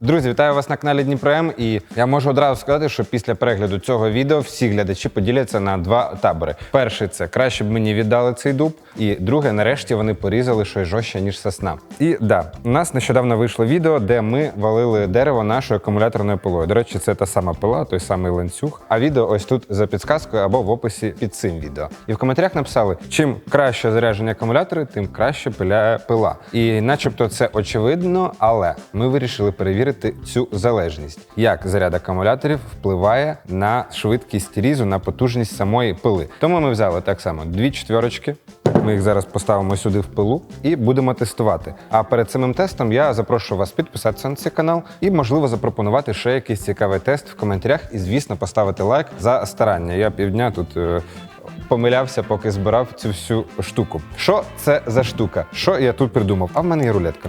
Друзі, вітаю вас на каналі Дніпром. І я можу одразу сказати, що після перегляду цього відео всі глядачі поділяться на два табори. Перший це краще б мені віддали цей дуб, і друге, нарешті вони порізали щось жорстче, ніж сосна. І да, у нас нещодавно вийшло відео, де ми валили дерево нашою акумуляторною пилою. До речі, це та сама пила, той самий ланцюг. А відео ось тут за підсказкою або в описі під цим відео. І в коментарях написали: чим краще заряджені акумулятори, тим краще пиляє пила. І начебто це очевидно, але ми вирішили перевірити цю залежність, як заряд акумуляторів впливає на швидкість різу, на потужність самої пили. Тому ми взяли так само дві четверочки. Ми їх зараз поставимо сюди в пилу і будемо тестувати. А перед самим тестом я запрошую вас підписатися на цей канал і, можливо, запропонувати ще якийсь цікавий тест в коментарях. І, звісно, поставити лайк за старання. Я півдня тут. е, Помилявся, поки збирав цю всю штуку. Що це за штука? Що я тут придумав? А в мене є рулетка.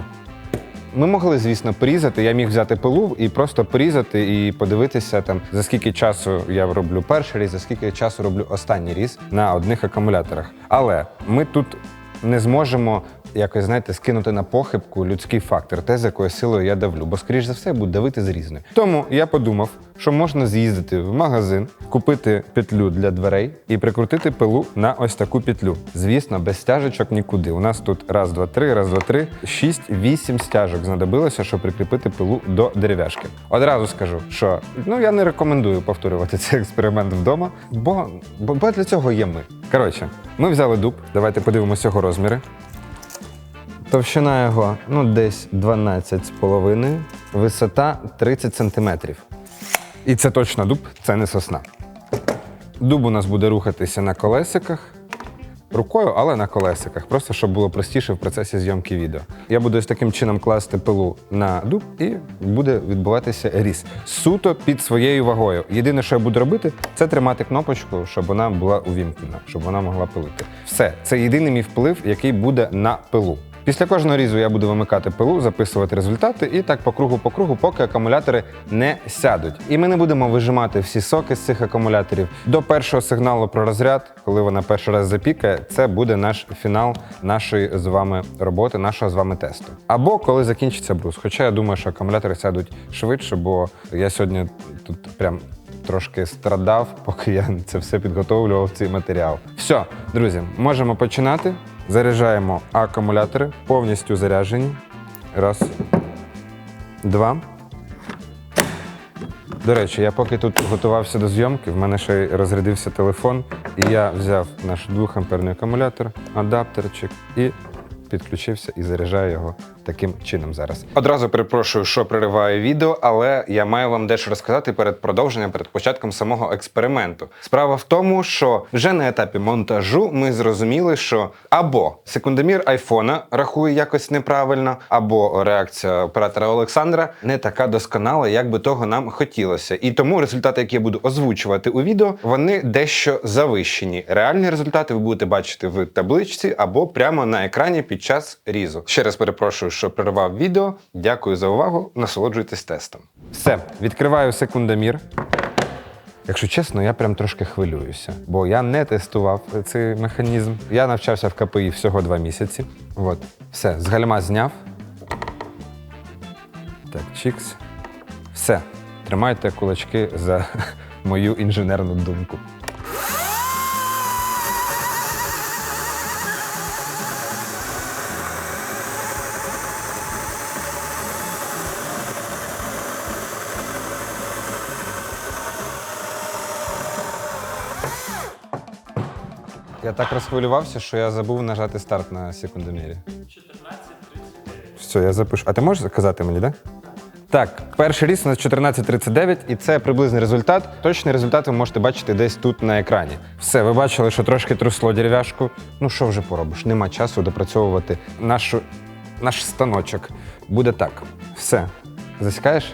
Ми могли, звісно, порізати. Я міг взяти пилу і просто порізати і подивитися там за скільки часу я роблю перший різ, за скільки часу роблю останній різ на одних акумуляторах. Але ми тут не зможемо якось знаєте скинути на похибку людський фактор, те, з якою силою я давлю, бо скоріш за все буду давити з різною. Тому я подумав, що можна з'їздити в магазин, купити петлю для дверей і прикрутити пилу на ось таку петлю. Звісно, без стяжечок нікуди. У нас тут раз, два, три, раз, два, три, шість, вісім стяжок знадобилося, щоб прикріпити пилу до дерев'яшки. Одразу скажу, що ну я не рекомендую повторювати цей експеримент вдома, бо, бо, бо для цього є ми. Коротше, ми взяли дуб. Давайте подивимося його розміри. Товщина його ну, десь 12,5, висота 30 см. І це точно дуб, це не сосна. Дуб у нас буде рухатися на колесиках. Рукою, але на колесиках, просто щоб було простіше в процесі зйомки відео. Я буду ось таким чином класти пилу на дуб і буде відбуватися різ. Суто під своєю вагою. Єдине, що я буду робити, це тримати кнопочку, щоб вона була увімкнена, щоб вона могла пилити. Все, це єдиний мій вплив, який буде на пилу. Після кожного різу я буду вимикати пилу, записувати результати і так по кругу по кругу, поки акумулятори не сядуть. І ми не будемо вижимати всі соки з цих акумуляторів. До першого сигналу про розряд, коли вона перший раз запікає, це буде наш фінал нашої з вами роботи, нашого з вами тесту. Або коли закінчиться брус. Хоча я думаю, що акумулятори сядуть швидше, бо я сьогодні тут прям трошки страдав, поки я це все підготовлював цей матеріал. Все, друзі, можемо починати. Заряджаємо акумулятори, повністю заряджені. Раз, два. До речі, я поки тут готувався до зйомки, в мене ще й розрядився телефон, і я взяв наш 2-амперний акумулятор, адаптерчик і підключився і заряджаю його таким чином зараз. Одразу перепрошую, що перериваю відео, але я маю вам дещо розказати перед продовженням, перед початком самого експерименту. Справа в тому, що вже на етапі монтажу ми зрозуміли, що або секундомір айфона рахує якось неправильно, або реакція оператора Олександра не така досконала, як би того нам хотілося. І тому результати, які я буду озвучувати у відео, вони дещо завищені. Реальні результати ви будете бачити в табличці або прямо на екрані під час різу. Ще раз перепрошую, що перервав відео. Дякую за увагу. Насолоджуйтесь тестом. Все, відкриваю секундомір. Якщо чесно, я прям трошки хвилююся, бо я не тестував цей механізм. Я навчався в КПІ всього два місяці. От, все, з гальма зняв. Так, чікс. Все. Тримайте кулачки за мою інженерну думку. Я так розхвилювався, що я забув нажати старт на секундомірі. 14.39. Все, я запишу. А ти можеш сказати мені, так? Да? Так, перший ріс у нас 14.39, і це приблизний результат. Точний результат ви можете бачити десь тут на екрані. Все, ви бачили, що трошки трясло дерев'яшку. Ну що вже поробиш? Нема часу допрацьовувати нашу, наш станочок. Буде так. Все. Засікаєш?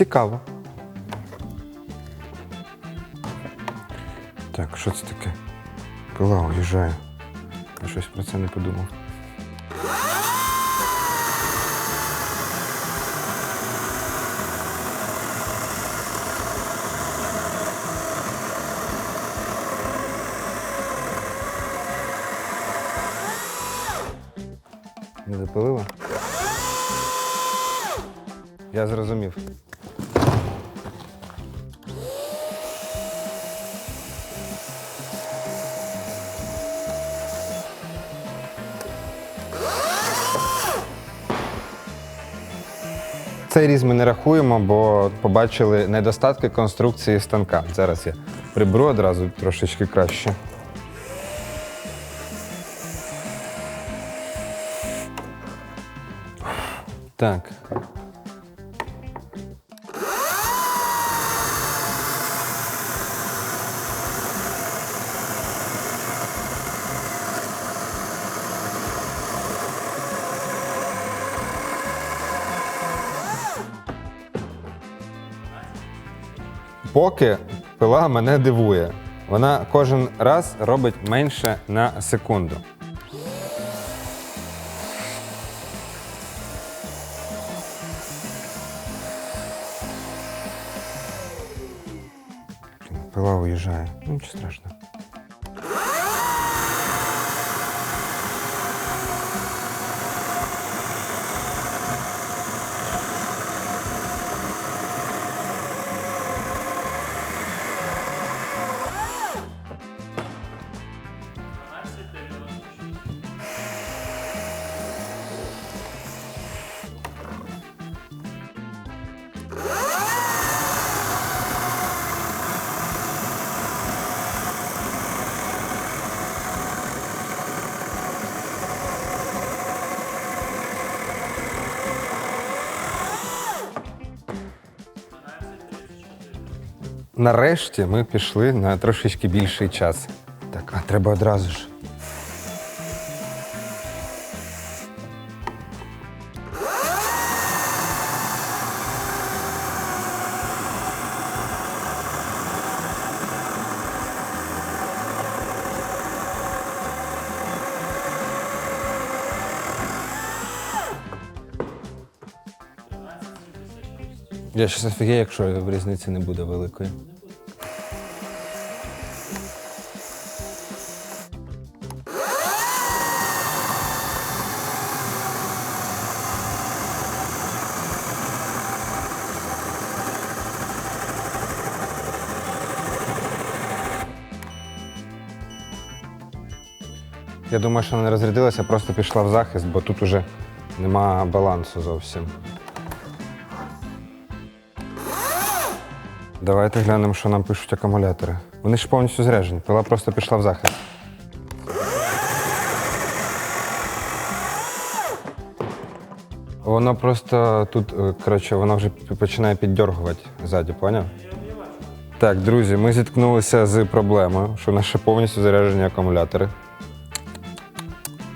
Цікаво. Так, що це таке? Пила уїжджає. Я щось про це не подумав. Не запалила? Я зрозумів. Цей різ ми не рахуємо, бо побачили недостатки конструкції станка. Зараз я приберу одразу трошечки краще. Так. Поки пила мене дивує. Вона кожен раз робить менше на секунду. Пила уїжджає. Ну, нічого страшного. Нарешті ми пішли на трошечки більший час. Так, а треба одразу ж. Я щас офігею, якщо різниці не буде великої. Я думаю, що вона не розрядилася, просто пішла в захист, бо тут уже нема балансу зовсім. Давайте глянемо, що нам пишуть акумулятори. Вони ж повністю заряджені. Пила просто пішла в захист. Воно просто тут, е, коротше, воно вже починає піддергувати ззаді, поняв? Так, друзі, ми зіткнулися з проблемою, що наші повністю заряджені акумулятори.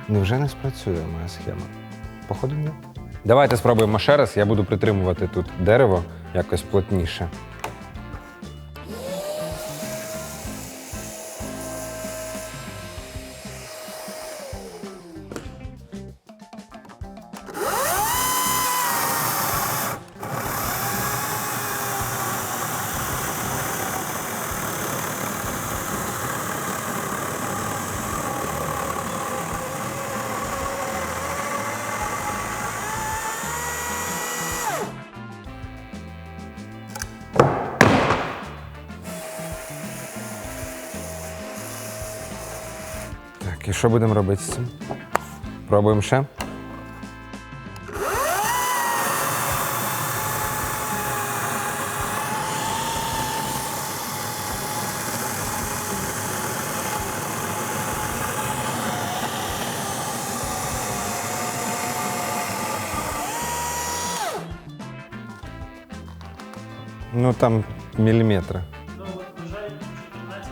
Невже не спрацює моя схема? Походу, ні. Давайте спробуємо ще раз. Я буду притримувати тут дерево якось плотніше. і що будемо робити з цим? Пробуємо ще. Ну там міліметри. Ну, от вважаю 14 14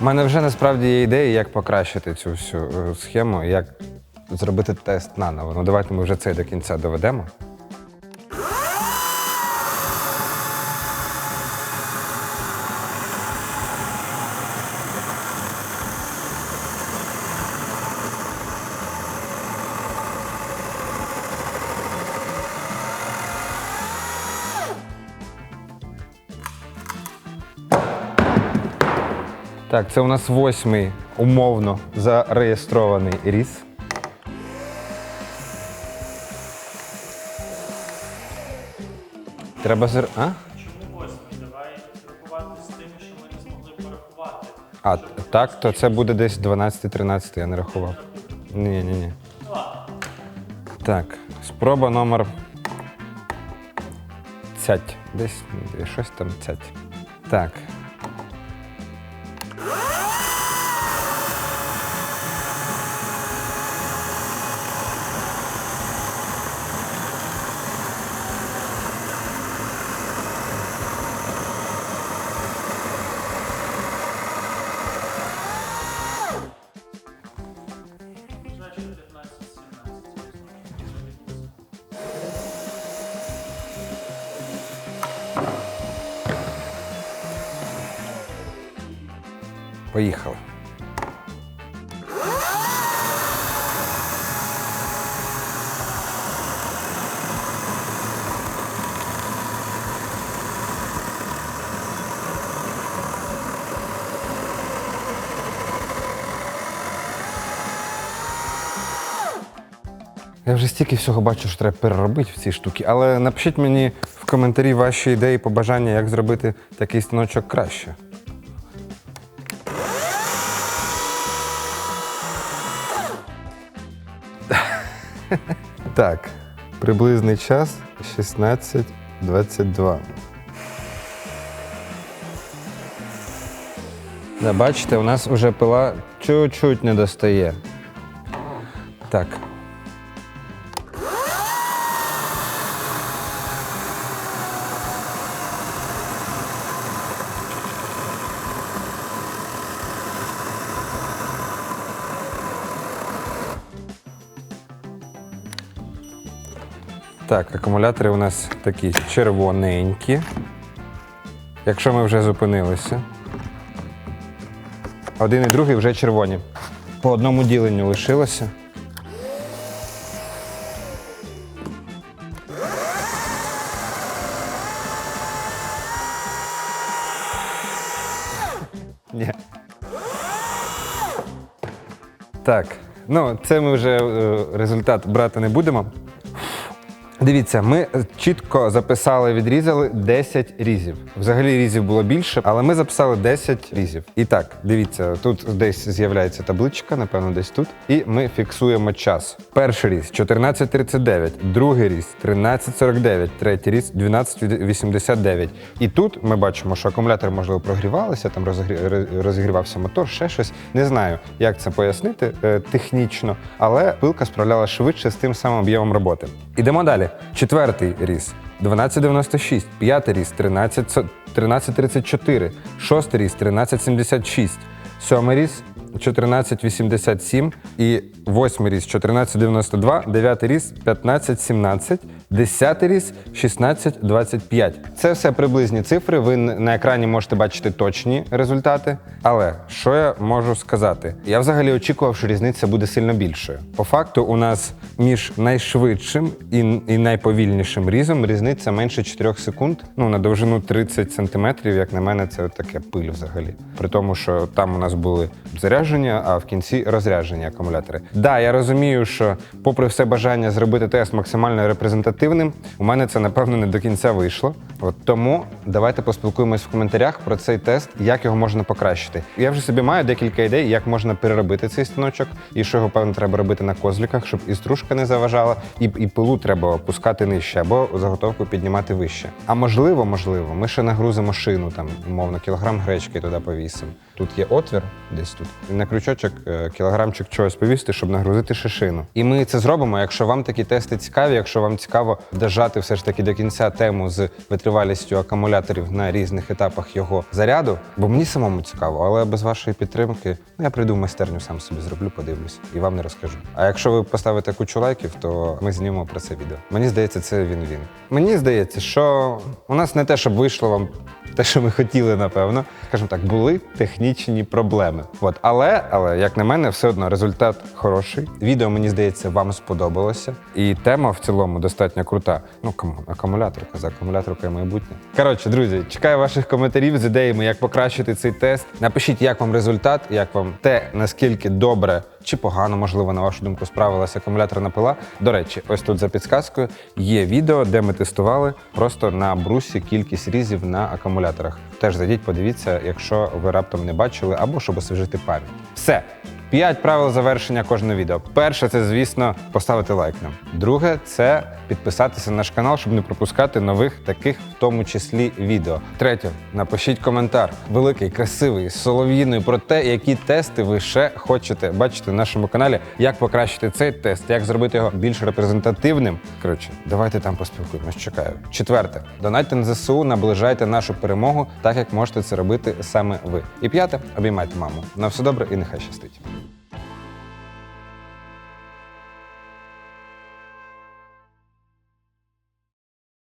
У мене вже насправді є ідеї, як покращити цю всю е, схему, як зробити тест наново. Ну давайте ми вже цей до кінця доведемо. Так, це у нас восьмий умовно зареєстрований ріс. Треба зр... А? Чому восьмий? Давай рахувати з тими, що ми не змогли порахувати. А, так, то це буде десь 12-13, я не рахував. Ні, ні, ні. Так, спроба номер. Цять. Десь щось там цять. Так. Поїхали. Я вже стільки всього бачу, що треба переробити в ці штуки, але напишіть мені в коментарі ваші ідеї, побажання, як зробити такий станочок краще. Так, приблизний час 16.22. Да, бачите, у нас вже пила чуть-чуть не достає. Так. Так, акумулятори у нас такі червоненькі. Якщо ми вже зупинилися. Один і другий вже червоні. По одному діленню лишилося. Ні. Так, ну це ми вже е, результат брати не будемо. Дивіться, ми е, чітко записали, відрізали 10 різів. Взагалі різів було більше, але ми записали 10 різів. І так, дивіться, тут десь з'являється табличка, напевно, десь тут. І ми фіксуємо час. Перший різ 14.39, другий різ 13.49, третій різ 12.89. І тут ми бачимо, що акумулятор, можливо, прогрівалися, там розігрівався мотор, ще щось. Не знаю, як це пояснити е, технічно, але пилка справляла швидше з тим самим об'ємом роботи. Ідемо далі. Четвертий ріс 12,96, п'ятий ріс 13,34, шостий ріс 13,76, сьомий ріс 14,87 і восьмий ріс 14,92, дев'ятий ріс 15,17, десятий різ 16,25. Це все приблизні цифри. Ви на екрані можете бачити точні результати. Але що я можу сказати? Я взагалі очікував, що різниця буде сильно більшою. По факту, у нас між найшвидшим і, і найповільнішим різом різниця менше 4 секунд. Ну на довжину 30 сантиметрів, як на мене, це таке пиль взагалі. При тому, що там у нас були зарядження, а в кінці розрядження акумулятори. Да, я розумію, що попри все бажання зробити тест максимально репрезентативним, у мене це напевно не до кінця вийшло. От тому давайте поспілкуємось в коментарях про цей тест, як його можна покращити. Я вже собі маю декілька ідей, як можна переробити цей станочок, і що його певно треба робити на козліках, щоб і стружка не заважала, і, і пилу треба опускати нижче або заготовку піднімати вище. А можливо, можливо, ми ще нагрузимо шину, там умовно кілограм гречки туди повісимо. Тут є отвір, десь тут. На крючочок е, кілограмчик чогось повісти, щоб нагрузити ще шину. І ми це зробимо. Якщо вам такі тести цікаві, якщо вам цікаво дожати все ж таки до кінця тему з витривалістю акумуляторів на різних етапах його заряду, бо мені самому цікаво, але без вашої підтримки ну, я прийду в майстерню, сам собі зроблю, подивлюсь і вам не розкажу. А якщо ви поставите кучу лайків, то ми знімемо про це відео. Мені здається, це він-він. Мені здається, що у нас не те, щоб вийшло вам те, що ми хотіли, напевно. Скажімо так, були технічні проблеми. От, але, але як на мене, все одно результат хороший. Відео мені здається, вам сподобалося. І тема в цілому достатньо крута. Ну, кому акумуляторка за акумуляторка і майбутнє. Коротше, друзі, чекаю ваших коментарів з ідеями, як покращити цей тест. Напишіть, як вам результат, як вам те, наскільки добре чи погано, можливо, на вашу думку, справилася акумуляторна пила. До речі, ось тут за підсказкою є відео, де ми тестували просто на брусі кількість різів на акумуляторах. Теж зайдіть, подивіться, якщо ви раптом не бачили, або щоб освіжити пам'ять. Все. П'ять правил завершення кожного відео. Перше, це, звісно, поставити лайк нам. Друге, це підписатися на наш канал, щоб не пропускати нових таких, в тому числі, відео. Третє, напишіть коментар великий, красивий, з солов'їною про те, які тести ви ще хочете бачити на нашому каналі, як покращити цей тест, як зробити його більш репрезентативним. Коротше, давайте там поспілкуємось. Чекаю. Четверте, донайте на ЗСУ, наближайте нашу перемогу, так як можете це робити саме ви. І п'яте, обіймайте маму. На все добре і нехай щастить.